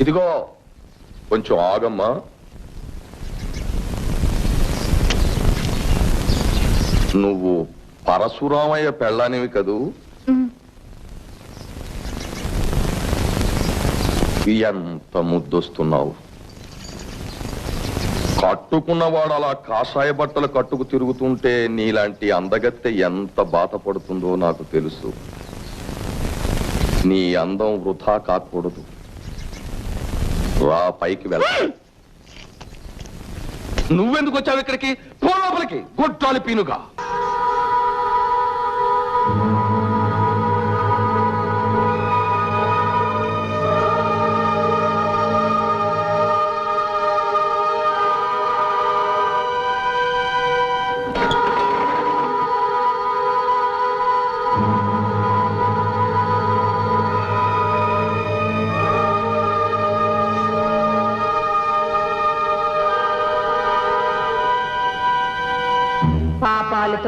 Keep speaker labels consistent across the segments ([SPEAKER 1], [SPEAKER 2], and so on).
[SPEAKER 1] ఇదిగో కొంచెం ఆగమ్మా. నువ్వు పరశురామయ్య పెళ్ళానివి కదూ? ఎంత ముద్దొస్తున్నావు. కట్టుకున్నవాడు అలా కాషాయ బట్టలు కట్టుకు తిరుగుతుంటే నీలాంటి అందగత్తె ఎంత బాధపడుతుందో నాకు తెలుసు. నీ అందం వృధా కాకూడదు. రా పైకి వెళ్ళ నువ్వెందుకు వచ్చావు ఇక్కడికి? పో లోపలికి. గొట్టాలి పీనుగా.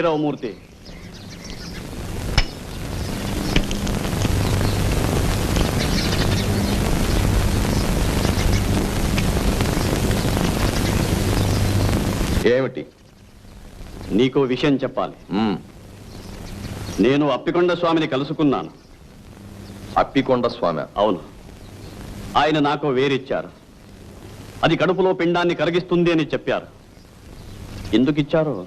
[SPEAKER 2] భైరవమూర్తి
[SPEAKER 1] ఏమిటి?
[SPEAKER 2] నీకో విషయం చెప్పాలి. నేను అప్పికొండ స్వామిని కలుసుకున్నాను.
[SPEAKER 1] అప్పికొండ స్వామి.
[SPEAKER 2] అవును. ఆయన నాకు వేరిచ్చారు. అది కడుపులో పిండాన్ని కరిగిస్తుంది అని చెప్పారు. ఎందుకు ఇచ్చారో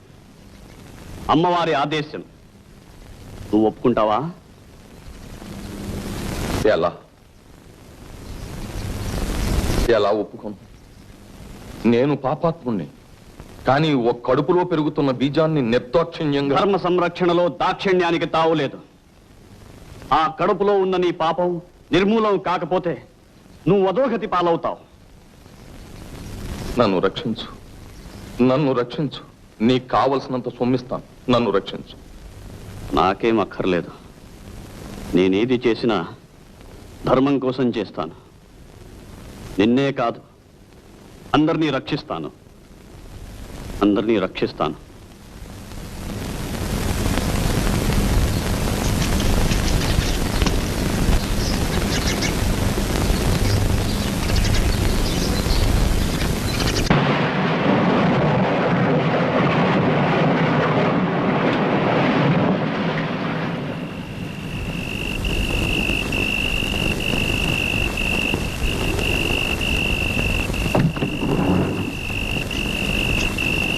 [SPEAKER 2] అమ్మవారి ఆదేశం. నువ్వు ఒప్పుకుంటావా?
[SPEAKER 1] ఎలా? ఎలా ఒప్పుకోను? నేను పాపాత్ముణ్ణి కానీ ఒక కడుపులో పెరుగుతున్న బీజాన్ని నిర్దాక్షిణ్యంగా
[SPEAKER 2] ధర్మ సంరక్షణలో దాక్షిణ్యానికి తావులేదు ఆ కడుపులో ఉన్న నీ పాపం నిర్మూలం కాకపోతే నువ్వు అధోగతి పాలవుతావు.
[SPEAKER 1] నన్ను రక్షించు. నన్ను రక్షించు. నీకు కావలసినంత సొమ్మిస్తాను. నన్ను రక్షించు.
[SPEAKER 2] నాకేం అక్కర్లేదు. నేనేది చేసినా ధర్మం కోసం చేస్తాను. నిన్నే కాదు అందరినీ రక్షిస్తాను. అందరినీ రక్షిస్తాను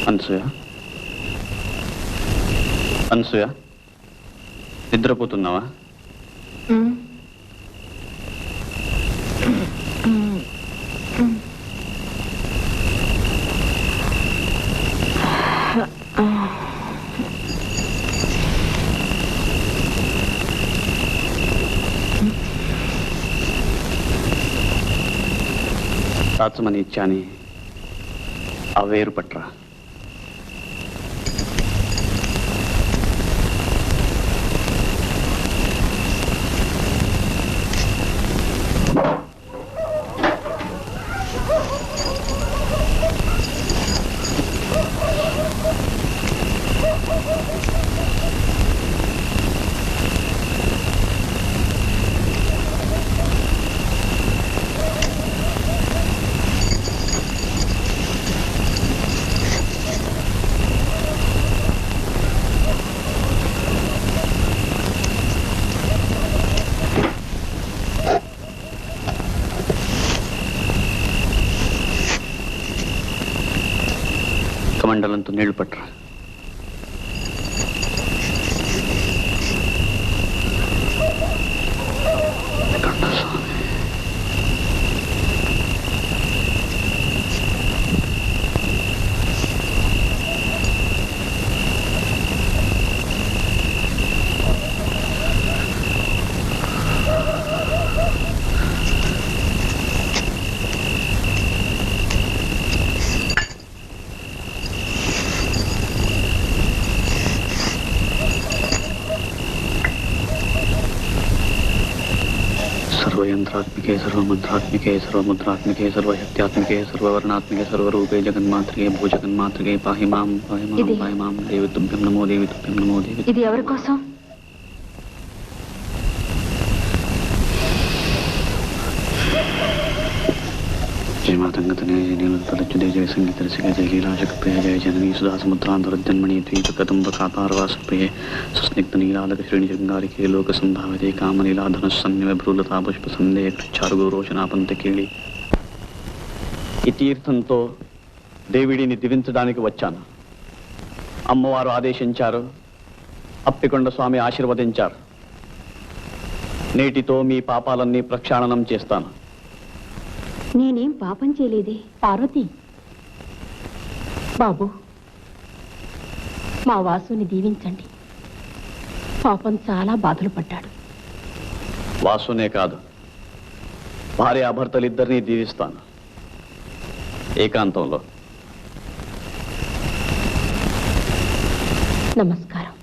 [SPEAKER 2] అనసూయ అనసూయ నిద్రపోతున్నావా దాచమని ఇచ్చాని ఆ వేరు పట్రా. నీళ్ళు పట్టరా सर्वयंत्रात्मिके सर्वमंत्रात्मिके सर्वमुद्रात्मिके सर्वशक्त्यात्मिके सर्ववर्णात्मिके सर्वरूपे जगन्मातृके भूजगन्मातृके पाहि मां पाहि मां
[SPEAKER 3] ఇది-
[SPEAKER 2] पाहि मां देवी तुभ्यं नमो देवी तुभ्यं नमो देवी
[SPEAKER 3] ఇది ఎవరి కోసం
[SPEAKER 2] తదచ్చుదే జయ సంగీతరసిక జయ లీలాశక్తియ జయ జననీ సుధాసముద్రాంతరజన్మణి ద్వీపకదంబకాతార్వాసప్రియ సుస్నిగ్ధనీలాలకశ్రేణి శృంగారికే లోకసంధావితే కామలీలాధనస్సన్నివ భ్రూలతాపుష్పసందే చారుగు రోషనాపంతకీళి ఈ తీర్థంతో దేవిడిని దివించడానికి వచ్చాను. అమ్మవారు ఆదేశించారు. అప్పికొండ స్వామి ఆశీర్వదించారు. నేటితో మీ పాపాలన్నీ ప్రక్షాళనం చేస్తాను.
[SPEAKER 3] నేనేం పాపం చేయలేదే. పార్వతి. బాబు మా వాసుని దీవించండి. పాపం చాలా బాధలు పడ్డాడు.
[SPEAKER 2] వాసునే కాదు భార్యాభర్తలిద్దరినీ దీవిస్తాను. ఏకాంతంలో.
[SPEAKER 3] నమస్కారం.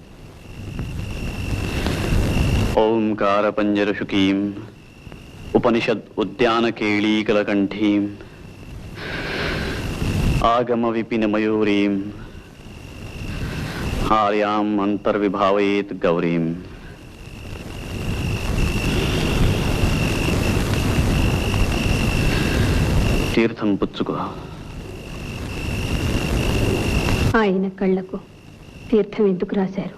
[SPEAKER 2] ఓంకార పంజరశుకీం ఉపనిషద్ ఉద్యాన కేళీకలకంఠీం ఆగమ విపిన మయూరీం ఆర్యాం అంతర్విభావయేత్ గౌరీం తీర్థం పుచ్చుకో
[SPEAKER 3] ఆయన కళ్ళకు తీర్థం ఎందుకు రాశారు?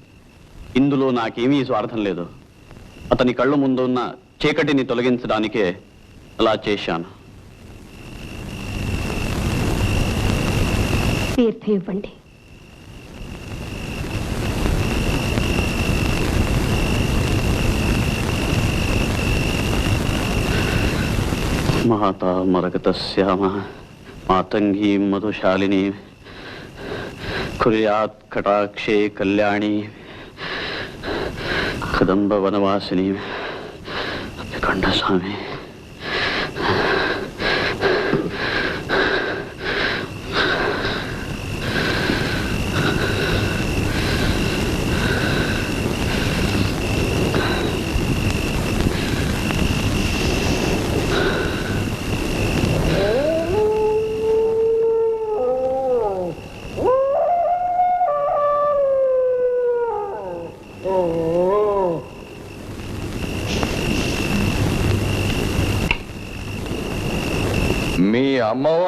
[SPEAKER 2] ఇందులో నాకేమీ స్వార్థం లేదు. అతని కళ్ళ ముందు ఉన్న చీకటిని తొలగించడానికే అలా చేశాను.
[SPEAKER 3] తీర్థం ఇవ్వండి.
[SPEAKER 2] మాతా మరగతశ్యామ మాతంగీ మధుశాలిని కుర్యాత్ కటాక్షే కళ్యాణి. కదంబ వనవాసిని కంఠస్వామి
[SPEAKER 1] మీ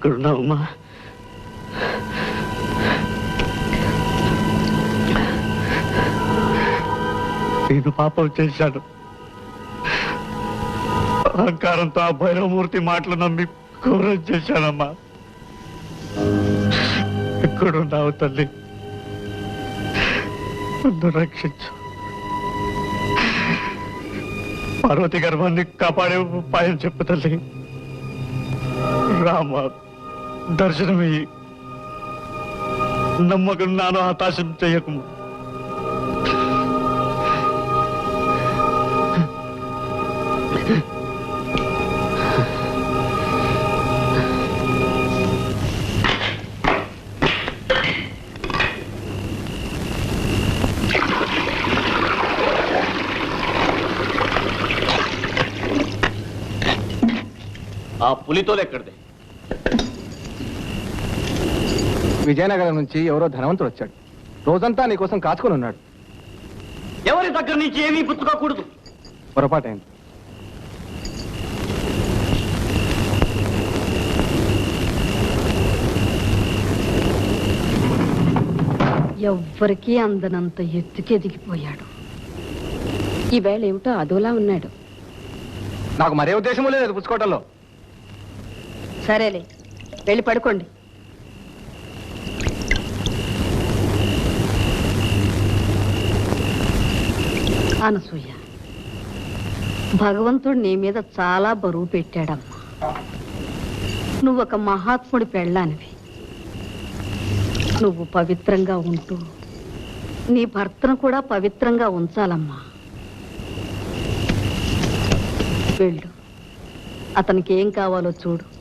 [SPEAKER 4] ఎక్కడున్నావమ్మా? నేను పాపం చేశాను. అహంకారంతో ఆ భైరవమూర్తి మాటలు నమ్మి క్రూరం చేశానమ్మా. ఎక్కడున్నావు తల్లి? నన్ను రక్షించు. పార్వతి గర్భాన్ని కాపాడే ఉపాయం చెప్పు తల్లి. రామా దర్శనమయ్యి నమ్మకం నాను హతాశం చేయకుము ఆ పులితో ఎక్కడిది?
[SPEAKER 5] విజయనగరం నుంచి ఎవరో ధనవంతుడు వచ్చాడు. రోజంతా నీకోసం కాచుకొని ఉన్నాడు.
[SPEAKER 4] ఎవరి దగ్గర నుంచి ఏమీ పుచ్చుకోకూడదు
[SPEAKER 5] పొరపాటైంది.
[SPEAKER 3] ఎవ్వరికీ అందనంత ఎత్తుకి ఎదిగిపోయాడు. ఈవేళ ఏమిటో అదోలా ఉన్నాడు.
[SPEAKER 5] నాకు మరే ఉద్దేశము లేదు పుచ్చుకోవటంలో
[SPEAKER 3] సరేలే వెళ్ళి పడుకోండి. అనసూయ భగవంతుడు నీ మీద చాలా బరువు పెట్టాడమ్మా. నువ్వు ఒక మహాత్ముడి పెళ్ళానివి. నువ్వు పవిత్రంగా ఉంటూ నీ భర్తను కూడా పవిత్రంగా ఉంచాలమ్మా. వెళ్ళు. అతనికి ఏం కావాలో చూడు.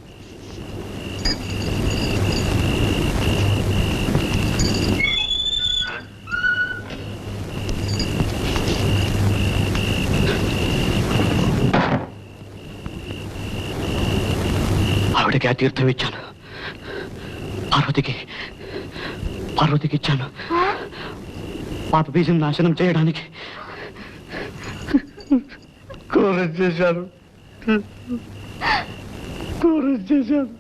[SPEAKER 4] ఆవిడకి ఆ తీర్థం ఇచ్చాను. పార్వతికి పార్వతికి ఇచ్చాను. పాప బీజం నాశనం చేయడానికి చేశాను. చేశాను.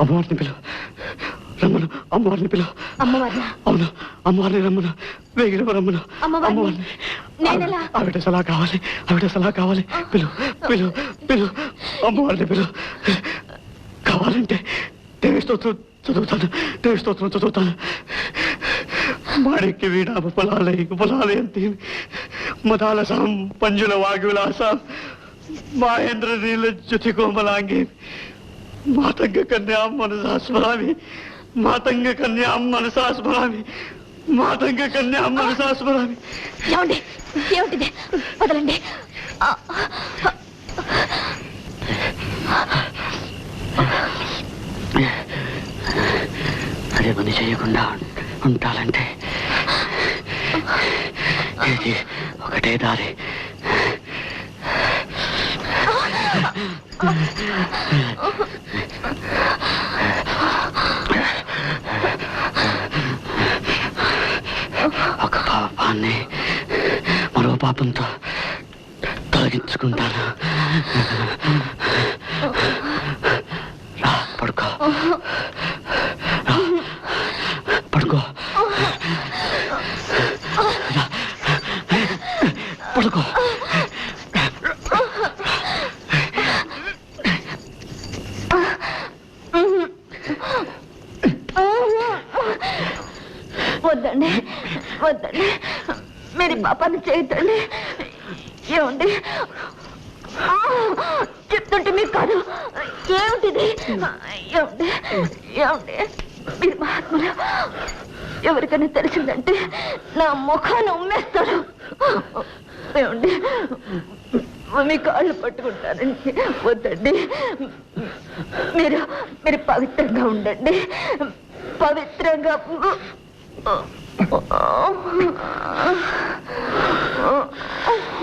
[SPEAKER 4] అమ్మవారిని పిలువ రమ్మను అమ్మవారిని పిలువ
[SPEAKER 3] అమ్మవారి
[SPEAKER 4] అవును. అమ్మవారిని రమ్మను వేగిన రమ్మను.
[SPEAKER 3] అమ్మవారిని?
[SPEAKER 4] ఆవిడ- సలహా కావాలి ఆవిడ సలహా కావాలి. పిలు పిలు పిలు అమ్మవారిని పిలు. కావాలంటే దేవి స్తోత్రం చదువుతాను దేవి స్తోత్రం చదువుతాను. మాణిక్య వీణ ఉపలాలయ ఉపలాలయంతి మదాలసాం పంజుల వాగ్విలాసాం మహేంద్ర నీల జ్యుతి కోమలాంగి. మాతంగ కన్యాం మనసా స్మరామి మాతంగ కన్యాం మనసా స్మరామి మాతంగ కన్యాం మనసా స్మరామి
[SPEAKER 3] ఏమండి? ఏమిటిది? వదలండి.
[SPEAKER 4] అదే పని చేయకుండా ఉంటే
[SPEAKER 6] ఉంటాలంటే ఇది ఒకటే దారి ఒక పాపాన్ని మరో పాపంతో తొలగించుకుంటాను. రా పడుకో. రా, పడుకో రా, పడుకో
[SPEAKER 7] వద్దండి వద్దండి మా పని పాపాన్ని ఏమండి? చెప్తుంటే మీకు కాదు. ఏమిటిది? ఏమండి? ఏమండి? మీరు మహాత్ములు ఎవరికైనా తెలిసిందంటే నా ముఖాన్ని ఉమ్మేస్తారు. ఏమండి? మీ కాళ్ళు పట్టుకుంటారండి. వద్దండి. మీరు మీరు పవిత్రంగా ఉండండి. పవిత్రంగా
[SPEAKER 6] 哦哦哦哦哦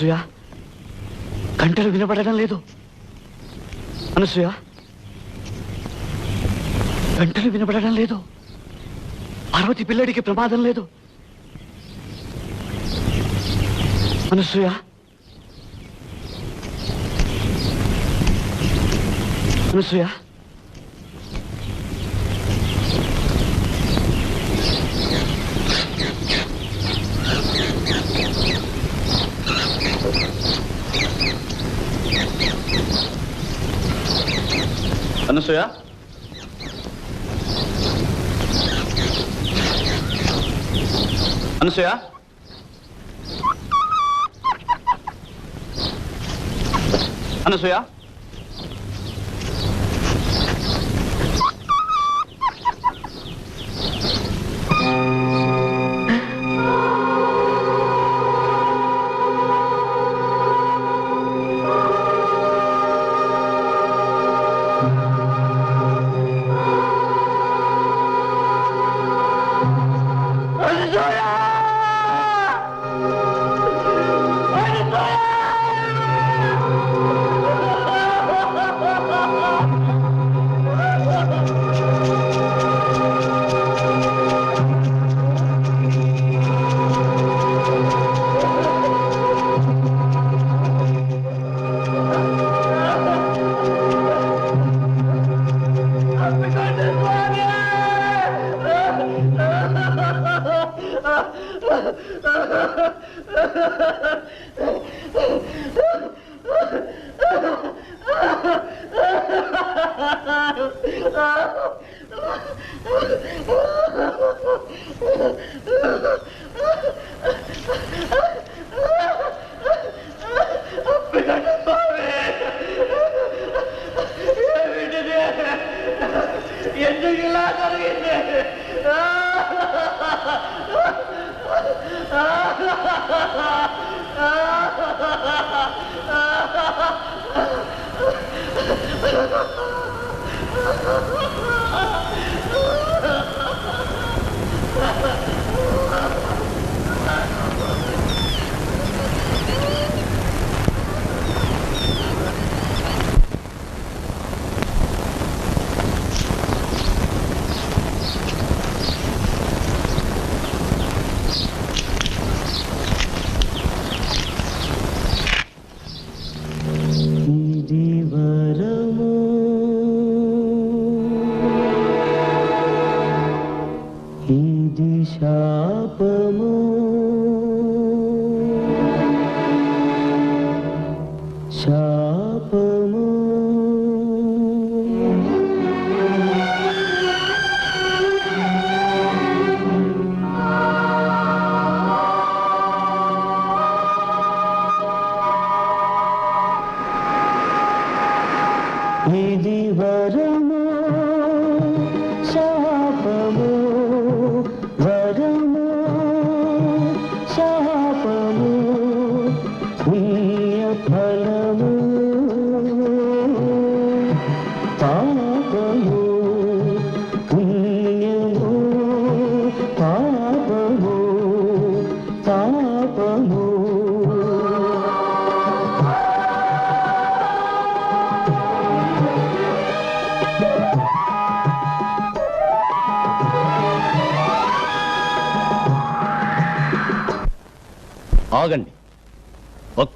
[SPEAKER 6] అనసూయ? గంటలు వినపడడం లేదు. అనసూయ? గంటలు వినపడడం లేదు. పార్వతి పిల్లడికి ప్రమాదం లేదు. అనసూయ? అనసూయ? అనసూయ అనసూయ అనసూయ
[SPEAKER 8] ఇది
[SPEAKER 9] Yeah.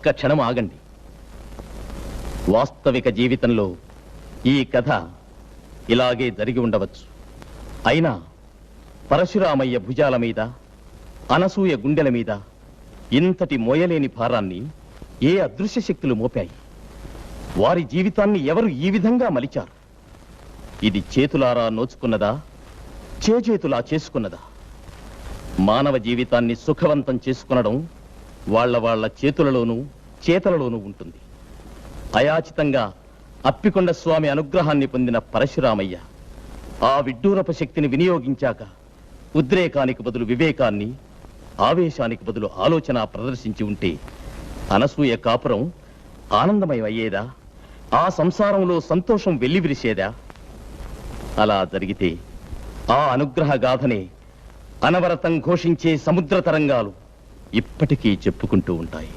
[SPEAKER 9] ఒక్క క్షణం ఆగండి. వాస్తవిక జీవితంలో ఈ కథ ఇలాగే జరిగి ఉండవచ్చు. అయినా పరశురామయ్య భుజాల మీద అనసూయ గుండెల మీద ఇంతటి మోయలేని భారాన్ని ఏ అదృశ్య శక్తులు మోపాయి? వారి జీవితాన్ని ఎవరు ఈ విధంగా మలిచారు? ఇది చేతులారా నోచుకున్నదా? చేజేతులా చేసుకున్నదా? మానవ జీవితాన్ని సుఖవంతం చేసుకునడం వాళ్ళ వాళ్ళ చేతులలోనూ చేతలలోనూ ఉంటుంది. అయాచితంగా అప్పికొండ స్వామి అనుగ్రహాన్ని పొందిన పరశురామయ్య ఆ విడ్డూరప శక్తిని వినియోగించాక ఉద్రేకానికి బదులు వివేకాన్ని ఆవేశానికి బదులు ఆలోచన ప్రదర్శించి ఉంటే అనసూయ కాపురం ఆనందమయం అయ్యేదా ఆ సంసారంలో సంతోషం వెల్లివిరిసేదా? అలా జరిగితే ఆ అనుగ్రహ గాథనే అనవరతం ఘోషించే సముద్ర తరంగాలు ఇప్పటికీ చెప్పుకుంటూ ఉంటాయి.